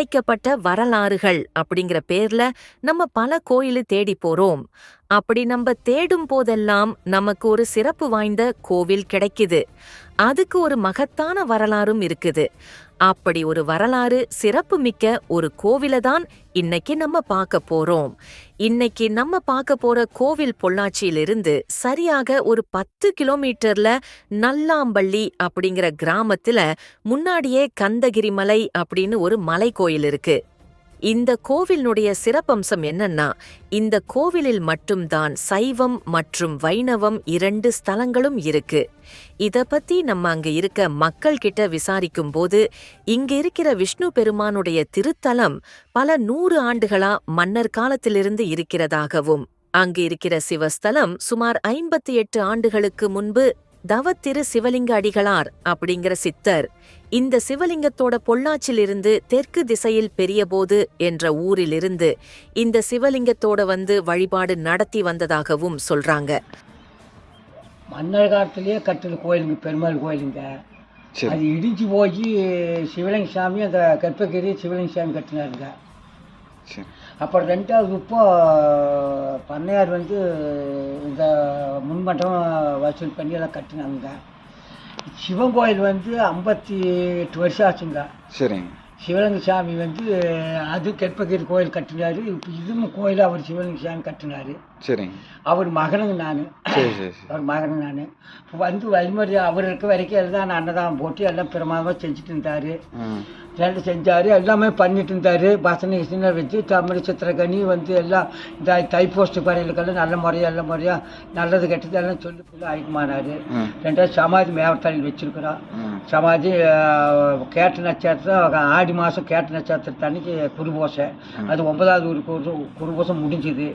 மறைக்கப்பட்ட வரலாறுகள் அப்படிங்கிற பேர்ல நம்ம பல கோயிலு தேடி போறோம். அப்படி நம்ம தேடும் போதெல்லாம் நமக்கு ஒரு சிறப்பு வாய்ந்த கோவில் கிடைக்குது. அதுக்கு ஒரு மகத்தான வரலாறும் இருக்குது. அப்படி ஒரு வரலாறு சிறப்பு மிக்க ஒரு கோவில தான் இன்னைக்கு நம்ம பார்க்க போறோம். இன்னைக்கு நம்ம பார்க்க போற கோவில் பொள்ளாச்சியிலிருந்து சரியாக ஒரு பத்து கிலோமீட்டர்ல நல்லாம்பள்ளி அப்படிங்கிற கிராமத்துல முன்னாடியே கந்தகிரி மலை அப்படின்னு ஒரு மலை கோயில் இருக்கு. இந்த கோவிலினுடைய சிறப்பம்சம் என்னன்னா இந்த கோவிலில் மட்டும்தான் சைவம் மற்றும் வைணவம் இரண்டு ஸ்தலங்களும் இருக்கு. இத பத்தி நம்ம அங்க இருக்க மக்கள் கிட்ட விசாரிக்கும் போது இங்க இருக்கிற விஷ்ணு பெருமானுடைய திருத்தலம் பல நூறு ஆண்டுகளா மன்னர் காலத்திலிருந்து இருக்கிறதாகவும் அங்கு இருக்கிற சிவஸ்தலம் சுமார் ஐம்பத்தி எட்டு ஆண்டுகளுக்கு முன்பு தவத்திரு சிவலிங்க அடிகளார் அப்படிங்கிற சித்தர் இந்த சிவலிங்கத்தோட பொள்ளாச்சிலிருந்து தெற்கு திசையில் பெரியபோது என்ற ஊரிலிருந்து இந்த சிவலிங்கத்தோட வந்து வழிபாடு நடத்தி வந்ததாகவும் சொல்றாங்க. மன்னர் காலத்திலேயே கட்டுற கோயிலுங்க பெருமாள் கோயிலுங்க. சரி. அது இடிஞ்சு போய் சிவலிங்க சாமி அந்த கற்பகிரி சிவலிங்க சாமி கட்டினாருங்க. சரி. அப்புறம் ரெண்டாவது இப்போ பண்ணையார் வந்து இந்த முன்மட்டம் வசூல் பண்ணி எல்லாம் கட்டினாங்க. சிவன் கோயில் வந்து ஐம்பத்தி எட்டு வருஷம் ஆச்சுங்க. சரிங்க. சிவலிங்க சாமி வந்து அது கற்பகிரி கோயில் கட்டினாரு. இப்போ இதுவும் கோயில் அவர் சிவலிங்க சாமி கட்டினாரு. சரிங்க. அவர் மகனுங்க நான். அவர் மகன் நான். வந்து வழிமுறை அவர் இருக்க வரைக்கும் எல்லாம் அன்னதானம் போட்டு எல்லாம் பிரமாதமாக செஞ்சுட்டு இருந்தார். ரெண்டு செஞ்சார். எல்லாமே பண்ணிட்டு இருந்தார். பசங்க கிசனை வச்சு தமிழ் சித்திரக்கனி வந்து எல்லாம் இந்த தைப்போஸ்ட் பறையிலுக்கெல்லாம் நல்ல முறையாக நல்ல முறையாக நல்லது கெட்டது எல்லாம் சொல்லி ஐக்கியமானார் ம். ரெண்டாவது சமாதி மேவத்தாளில் வச்சுருக்குறோம். சமாதி கேட்ட நட்சத்திரம் ஆடி மாதம் கேட்ட நட்சத்திரத்து அன்னைக்கு குருபோசை. அது ஒன்பதாவது ஒரு குரு குருபோசம் முடிஞ்சுது.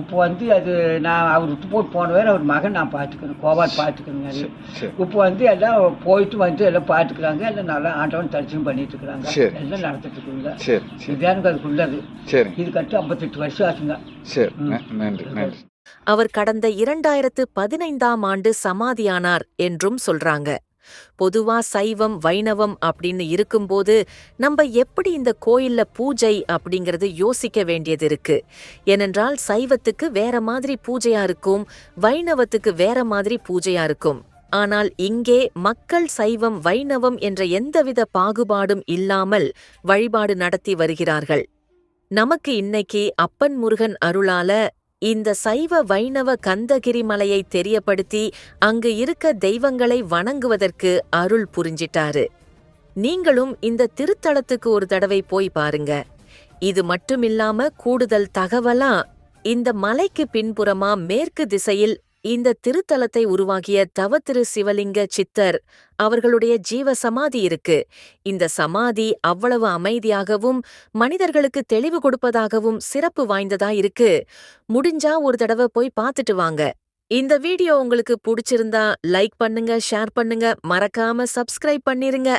இப்போ வந்து அது நான் அவர் விட்டு போட்டு போன வேறு அவர் மகன் நான் பார்த்துக்கணும் கோபால் பார்த்துக்கணுங்க இப்போ வந்து எல்லாம் போயிட்டு வந்து எல்லாம் பார்த்துக்கிறாங்க. எல்லாம் நல்லா ஆண்டவன் தரிசனம் பண்ணிட்டு இருக்கிறாங்க. சரி. எல்லாம் நடத்திட்டு இருக்குங்க சரி சரி. இதுதானுங்க அதுக்கு உள்ளது சரி. இது கட்டி ஐம்பத்தெட்டு வருஷம் ஆச்சுங்க. சரி. ந- நன்றி நன்றி. அவர் கடந்த இரண்டாயிரத்து பதினைந்தாம் ஆண்டு சமாதியானார் என்றும் சொல்றாங்க. பொதுவா சைவம் வைணவம் அப்படின்னு இருக்கும்போது நம்ம எப்படி இந்த கோயில்ல பூஜை அப்படிங்கறது யோசிக்க வேண்டியது இருக்கு. ஏனென்றால் சைவத்துக்கு வேற மாதிரி பூஜையா இருக்கும் வைணவத்துக்கு வேற மாதிரி பூஜையா இருக்கும். ஆனால் இங்கே மக்கள் சைவம் வைணவம் என்ற எந்தவித பாகுபாடும் இல்லாமல் வழிபாடு நடத்தி வருகிறார்கள். நமக்கு இன்னைக்கு அப்பன் முருகன் அருளால இந்த சைவ வைணவ கந்தகிரி மலையை தெரியப்படுத்தி அங்கு இருக்க தெய்வங்களை வணங்குவதற்கு அருள் புரிஞ்சிட்டாரு. நீங்களும் இந்த திருத்தலத்துக்கு ஒரு தடவை போய் பாருங்க. இது மட்டுமில்லாம கூடுதல் தகவலா இந்த மலைக்கு பின்புறமா மேற்கு திசையில் இந்த திருத்தலத்தை உருவாகிய தவ திரு சிவலிங்க சித்தர் அவர்களுடைய ஜீவ சமாதி இருக்கு. இந்த சமாதி அவ்வளவு அமைதியாகவும் மனிதர்களுக்கு தெளிவு கொடுப்பதாகவும் சிறப்பு வாய்ந்ததா இருக்கு. முடிஞ்சா ஒரு தடவை போய் பார்த்துட்டு வாங்க. இந்த வீடியோ உங்களுக்கு பிடிச்சிருந்தா லைக் பண்ணுங்க ஷேர் பண்ணுங்க. மறக்காம சப்ஸ்கிரைப் பண்ணிருங்க.